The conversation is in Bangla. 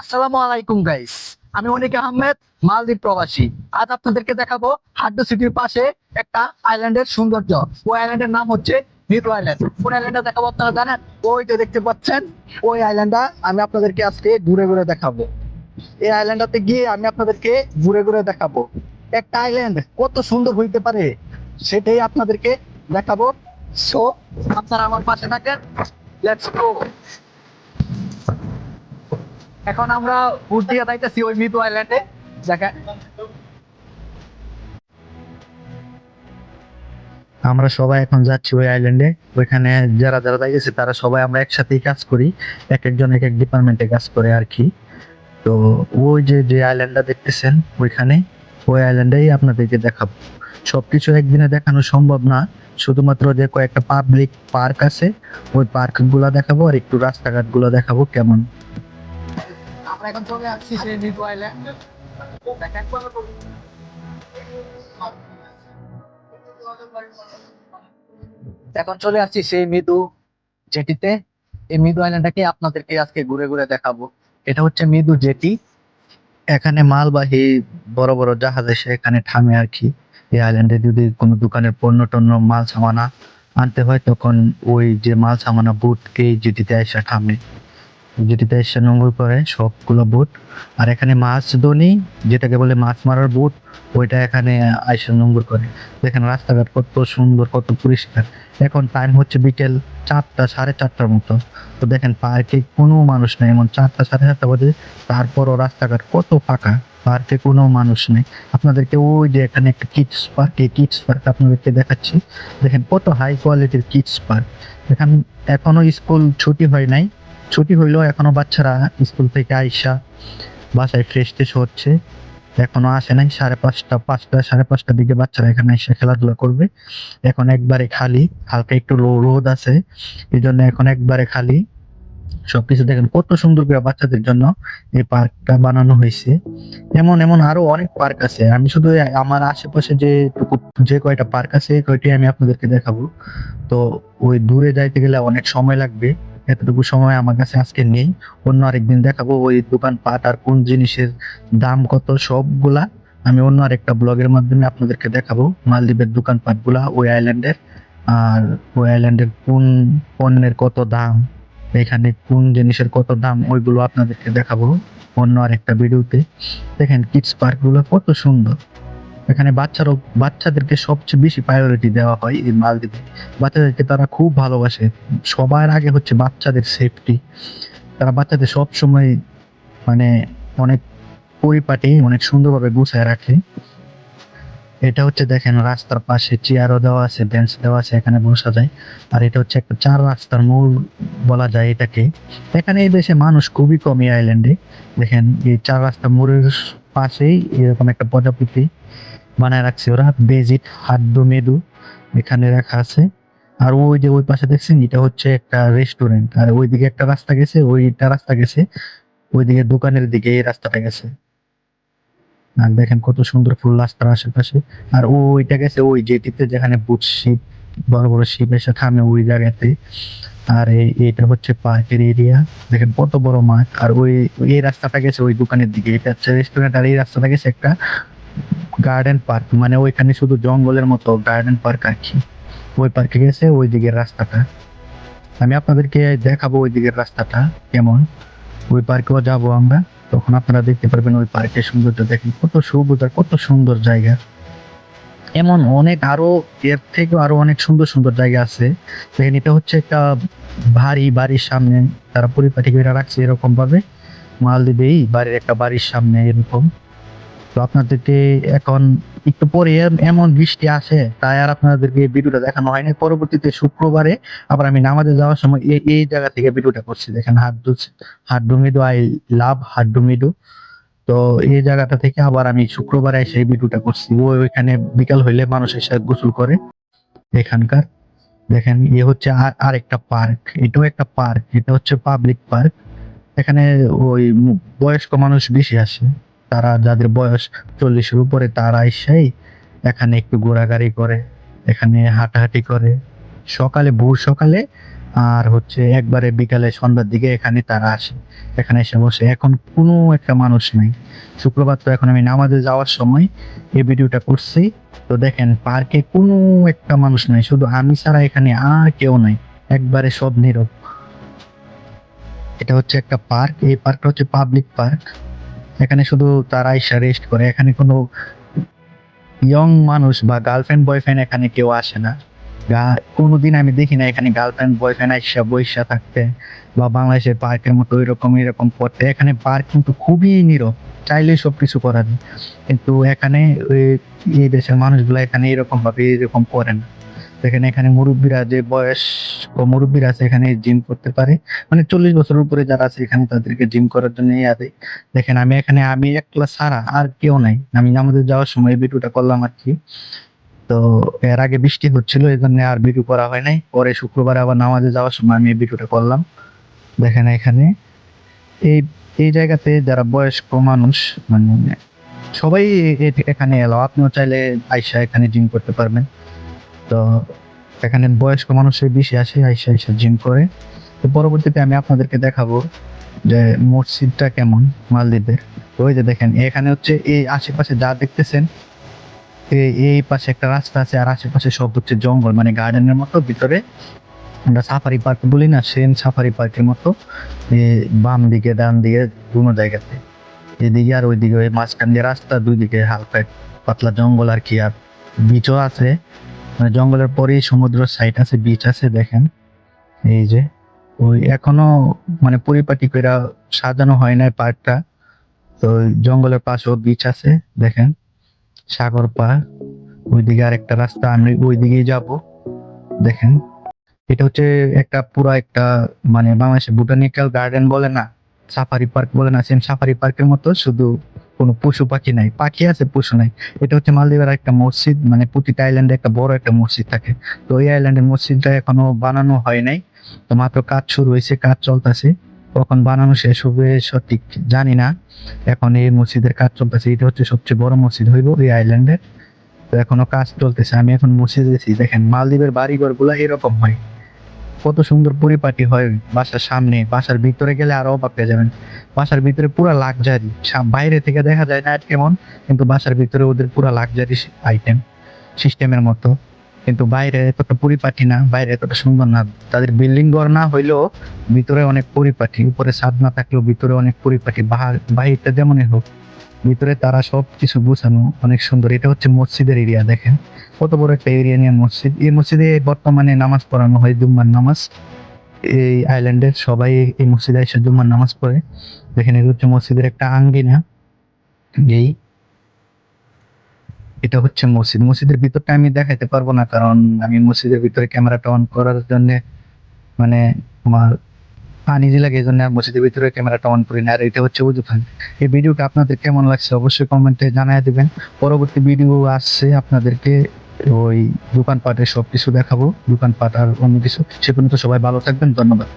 আসসালামু আলাইকুম গাইস আমি অনিক আহমেদ, মালদ্বীপ প্রবাসী। আজ আপনাদেরকে দেখাবো হাড্ডু সিটির পাশে একটা আইল্যান্ডের সৌন্দর্য। ওই আইল্যান্ডের নাম হচ্ছে মিরু আইল্যান্ড কোন আইল্যান্ডটা দেখাবো আপনারা জানেন? ওই যে দেখতে পাচ্ছেন। ওই আইল্যান্ডটা আমি আপনাদেরকে আজকে ঘুরে ঘুরে দেখাবো। এই আইল্যান্ডটাতে গিয়ে আমি আপনাদেরকে ঘুরে ঘুরে দেখাবো। একটা আইল্যান্ড কত সুন্দর হইতে পারে সেটাই আপনাদেরকে দেখাবো। সো আপনারা আমার পাশে থাকেন। লেটস গো এখন আমরা ঘুরতে দিয়ে যাইতেছি ওই মিতু আইল্যান্ডে দেখেন আমরা সবাই এখন যাচ্ছি ওই আইল্যান্ডে ওইখানে যারা যারা যাইতেছে, তারা সবাই আমরা একসাথেই কাজ করি। এক একজন এক এক ডিপার্টমেন্টে কাজ করে আর কি। তো ওই যে যে আইল্যান্ডটা দেখতেছেন, ওইখানে ওই আইল্যান্ডেই আপনাদেরকে দেখাবো। সবকিছু একদিনে দেখানো সম্ভব না। শুধুমাত্র যে কয়েকটা পাবলিক পার্ক আছে, ওই পার্কগুলা দেখাবো আর একটু রাস্তাঘাটগুলো দেখাবো কেমন। আমরা এখন চলে আসছি সেই সেই মৃদু জেটিতে। এই মৃদু আইল্যান্ডটাকে আপনাদেরকে আজকে ঘুরে ঘুরে দেখাবো। এটা হচ্ছে মৃদু জেটি। এখানে মালবাহী বড় বড় জাহাজ এসে এখানে থামে আর কি। এই আইল্যান্ডে যদি কোনো দোকানের পণ্য টন্য মাল সামানা আনতে হয়, তখন ওই যে মাল সামানা বুট এই যেটিতে এসে থামে। যেটিতে এসে নোংর করে সবগুলো বুট আর এখানে মাছ দনি যেটাকে বলে মাছ মারার বুট ওইটা এখানে আইসা নোংর করে। দেখেন রাস্তাঘাট কত সুন্দর, কত পরিষ্কার। এখন টাইম হচ্ছে বিকেল চারটা, সাড়ে চারটার মতো। তো দেখেন পার্কে কোনো মানুষ নেই, এমন চারটা, সাড়ে চারটা বাজে। তারপরও রাস্তাঘাট কত ফাঁকা, পার্কে কোনো মানুষ নেই। আপনাদেরকে ওই যে এখানে একটা কিডস পার্ক এই কিডস পার্ক আপনাদেরকে দেখাচ্ছি। দেখেন কত হাই কোয়ালিটির কিডস পার্ক এখানে এখনও স্কুল ছুটি হয় নাই। ছুটি হইলেও এখনও বাচ্চারা স্কুল থেকে আইসা বাসায় ফ্রেশ ট্রেশ হচ্ছে। এখনও আসে নাই, সাড়ে পাঁচটা পাঁচটা, সাড়ে পাঁচটার দিকে বাচ্চারা এখানে এসে খেলাধুলা করবে। এখন একবারে খালি, হালকা একটু রোদ আছে এই জন্য এখন একবারে খালি। সবকিছু দেখেন, কত সুন্দর করে বাচ্চাদের জন্য এই পার্কটা বানানো হয়েছে। এমন এমন আরও অনেক পার্ক আছে। আমি শুধু আমার আশেপাশে যে যে কয়টা পার্ক আছে, কয়টি আমি আপনাদেরকে দেখাবো। তো ওই দূরে যাইতে গেলে অনেক সময় লাগবে। এতটুকু সময় আমার কাছে আজকে নেই। অন্য আরেকদিন দেখাবো ওই দোকান পাট আর কোন জিনিসের দাম কত, সবগুলা আমি অন্য আরেকটা ব্লগের মাধ্যমে আপনাদেরকে দেখাবো। মালদ্বীপের দোকানপাটগুলা ওই আইল্যান্ডের। আর ওই আইল্যান্ডের কোন পণ্যের কত দাম, এখানে কোন জিনিসের কত দাম, ওইগুলো আপনাদেরকে দেখাবো অন্য আরেকটা ভিডিওতে। দেখেন, কিডস পার্কগুলো কত সুন্দর। এখানে বাচ্চারাও, বাচ্চাদেরকে সবচেয়ে বেশি প্রায়োরিটি দেওয়া হয় এই মালদ্বীপে। বাচ্চাদেরকে তারা খুব ভালোবাসে। সবার আগে হচ্ছে বাচ্চাদের সেফটি তারা বাচ্চাদের সব সময় মানে অনেক পরিপাটি, অনেক সুন্দরভাবে গুছায় রাখে। এটা হচ্ছে দেখেন রাস্তার পাশে চেয়ারও দেওয়া আছে বেঞ্চ দেওয়া আছে, এখানে বসা যায়। আর এটা হচ্ছে একটা চার রাস্তার মূল বলা যায় এটাকে। এখানে এই দেশে মানুষ খুবই কম এই আইল্যান্ডে দেখেন এই চার রাস্তার মোড়ের পাশেই এরকম একটা প্রজাপতি। বানায় রাখছে। ওরা বেজিট হাড্ডু, মেদু এখানে রাখা আছে। আর ওই যে ওই পাশে দেখছেন, এটা হচ্ছে একটা রেস্টুরেন্ট আর ওইদিকে একটা রাস্তা গেছে, ওইটা রাস্তা গেছে, ওইদিকে দোকানের দিকে এই রাস্তাটা গেছে। আর দেখেন কত সুন্দর ফুল রাস্তার আশেপাশে। আর ওইটা গেছে ওই যেটিতে যেখানে বুট শিপ, বড় বড় শিপ এসে থামে ওই জায়গাতে। আর এটা হচ্ছে পার্কের এরিয়া দেখেন কত বড় মাঠ। আর ওই, এই রাস্তাটা গেছে ওই দোকানের দিকে। এটা হচ্ছে রেস্টুরেন্ট আর এই রাস্তাটা গেছে একটা গার্ডেন পার্ক মানে ওইখানে শুধু জঙ্গলের মতো গার্ডেন পার্ক আর কি। ওই পার্কে গেছে ওই দিকের রাস্তাটা। আমি আপনাদেরকে দেখাবো ওই দিকের রাস্তাটা কেমন। ওই পার্কেও যাব আমরা। তখন আপনারা দেখতে পারবেন ওই পার্কের সৌন্দর্য দেখেন। কত সবুজ আর কত সুন্দর জায়গা। এমন অনেক আরও, এর থেকেও আরও অনেক সুন্দর সুন্দর জায়গা আছে। দেখেন এটা হচ্ছে একটা ভারী বাড়ির সামনে। তারা পরিপাটি করে রাখছে এরকম ভাবে মালদ্বীপেই বাড়ির একটা বাড়ির সামনে এরকম। তো আপনাদেরকে এখন একটু পরে এমন বৃষ্টি আসে, তাই আর আপনাদেরকে ভিডিওটা দেখানো হয়নি। পরবর্তীতে শুক্রবারে আবার আমি নামাজে যাওয়ার সময় এই এই জায়গা থেকে ভিডিওটা করছি। দেখেন হাড্ডু হাড্ডু মিডু আই লাভ হাড্ডু মিডু তো এই জায়গাটা থেকে আবার আমি শুক্রবারে এসে ভিডিওটা করছি। ওই ওইখানে বিকাল হইলে মানুষ এসে গোসল করে। এখানকার, দেখেন ইয়ে হচ্ছে আর, আরেকটা পার্ক। এটাও একটা পার্ক, এটা হচ্ছে পাবলিক পার্ক। এখানে ওই বয়স্ক মানুষ বেশি আসে। তারা যাদের বয়স চল্লিশের উপরে, তারা এসেই এখানে একটু ঘোরাঘুরি করে, এখানে হাঁটাহাঁটি করে। সকালে, ভোর সকালে আর হচ্ছে একবারে বিকালে সন্ধ্যার দিকে এখানে তারা আসে। এখানে এসে বসে। এখন কোনো একটা মানুষ নাই। শুক্রবার তো এখন আমি নামাজে যাওয়ার সময় এই ভিডিওটা করছি। তো দেখেন, পার্কে কোনো একটা মানুষ নাই। শুধু আমি ছাড়া এখানে আর কেউ নাই। একবারে সব নীরব। এটা হচ্ছে একটা পার্ক। এই পার্কটা হচ্ছে পাবলিক পার্ক। এখানে শুধু তারা এসে রেস্ট করে, এখানে কোনো ইয়ং মানুষ বা গার্লফ্রেন্ড বয়ফ্রেন্ড এখানে কেউ আসে না। কোনোদিন আমি দেখি না এখানে গার্লফ্রেন্ড বয়ফ্রেন্ড আইসা বৈশা থাকতে বা বাংলাদেশের পার্কের মতো ওই এরকম এরকম করতে। এখানে পার্ক কিন্তু খুবই নীরব, চাইলেই সব কিছু করা যায়। কিন্তু এখানে এই দেশের মানুষগুলো এখানে এরকম ভাবে এরকম করে না। দেখেন এখানে মুরব্বীরা যে বয়স ও মুরব্বীরা আছে এখানে জিম করতে পারে। মানে চল্লিশ বছর উপরে যারা আছে এখানে তাদেরকে জিম করার জন্য আছে দেখেন আমি এখানে, আমি একলা ছাড়া আর কেউ নাই। আমি আমাদের যাওয়ার সময় ভিডিওটা করলাম আর কি। তো এর আগে বৃষ্টি হচ্ছিল এই জন্য আর ভিডিও করা হয় নাই। পরে শুক্রবার আবার নামাজে যাওয়ার সময় আমি এই ভিডিওটা করলাম। দেখেন এখানে, এই এই জায়গাতে যারা বয়স্ক মানুষ মানে সবাই এখানে এলো। আপনিও চাইলে আইসা এখানে জিম করতে পারবেন। তো এখানে বয়স্ক মানুষের বেশি আসে, আইসা আইসা জিম করে। তো পরবর্তীতে আমি আপনাদেরকে দেখাবো যে মসজিদটা কেমন, মালদ্বীপের। ওই যে দেখেন, এখানে হচ্ছে এই আশেপাশে যা দেখতেছেন, এই- পাশে একটা রাস্তা আছে, আর আশেপাশে সব হচ্ছে জঙ্গল মানে গার্ডেনের মতো। ভিতরে আমরা সাফারি পার্ক বলি না, সেম সাফারি পার্কের মতো। বাম দিকে, ডান দিকে দুনো জায়গাতে। এদিকে আর ওইদিকে, ওই মাঝখান দিয়ে রাস্তা, দুই দিকে হালকা পাতলা জঙ্গল আর কি, আর বিচও আছে। মানে জঙ্গলের পরেই সমুদ্র সাইড আছে বিচ আছে, দেখেন। এই যে, ওই এখনও মানে পরিপাটি করে সাজানো হয় নাই পার্কটা। তো জঙ্গলের পাশেও বিচ আছে, দেখেন। সাগর পার, ওইদিকে আর একটা রাস্তা, আমি ওইদিকেই যাব, দেখেন। এটা হচ্ছে একটা পুরা একটা মানে বাংলাদেশে বোটানিক্যাল গার্ডেন বলে না সাফারি পার্ক বলে না সেম সাফারি পার্কের মতো, শুধু কোনো পশু পাখি নাই, পাখি আছে, পশু নাই। এটা হচ্ছে মালদ্বীপের একটা মসজিদ মানে প্রতিটা আইল্যান্ডে একটা বড় একটা মসজিদ থাকে। তো ওই আইল্যান্ডের মসজিদটা এখনও বানানো হয় নাই। তো মাত্র কাজ শুরু হয়েছে, কাজ চলতেছে। কখন বানানো শেষ হবে সঠিক জানি না। এখন এই মসজিদের কাজ চলতেছে, এটা হচ্ছে সবচেয়ে বড় মসজিদ হইব এই আইল্যান্ডের তো এখনও কাজ চলতেছে, আমি এখন মসজিদে দেখেন, মালদ্বীপের বাড়িঘরগুলা এরকম হয়। কত সুন্দর পরিপাটি হয় বাসার সামনে, বাসার ভিতরে গেলে আরও অবাক হয়ে যাবেন। বাসার ভিতরে পুরা লাক্সারি বাইরে থেকে দেখা যায় না কেমন কিন্তু বাসার ভিতরে ওদের পুরা লাক্সারি আইটেম সিস্টেমের মতো। কিন্তু বাইরে এতটা পরিপাটি না, বাইরে এতটা সুন্দর না। তাদের বিল্ডিং ঘর না হইলেও ভিতরে অনেক পরিপাটি, উপরে ছাদ না থাকলেও ভিতরে অনেক পরিপাটি বাহার- বাহিরটা যেমনই হোক। ভিতরে তারা সব কিছু গুছানো অনেক সুন্দর। এটা হচ্ছে মসজিদের এরিয়া দেখেন। কত বড় একটা এরিয়া নিয়ে মসজিদ। এই মসজিদে বর্তমানে নামাজ পড়ানো হয়, জুম্মার নামাজ। এই আইল্যান্ডের সবাই এই মসজিদে এসে জুম্মার নামাজ পড়ে। দেখেন, এটা হচ্ছে মসজিদের একটা আঙ্গিনা। এই এটা হচ্ছে মসজিদ। মসজিদের ভিতরটা আমি দেখাইতে পারব না, কারণ আমি মসজিদের ভিতরে ক্যামেরাটা অন করার জন্য মানে আমার আনিজি দিলে এই জন্য মসজিদের ভিতরে ক্যামেরাটা অন করি না? আর এটা হচ্ছে উজু ফান এই ভিডিওটা আপনাদের কেমন লাগছে অবশ্যই কমেন্টে জানাই দেবেন। পরবর্তী ভিডিও আসছে আপনাদেরকে ওই দোকানপাটে সব কিছু দেখাবো। দোকানপাট আর অন্য কিছু। সে পর্যন্ত সবাই ভালো থাকবেন। ধন্যবাদ।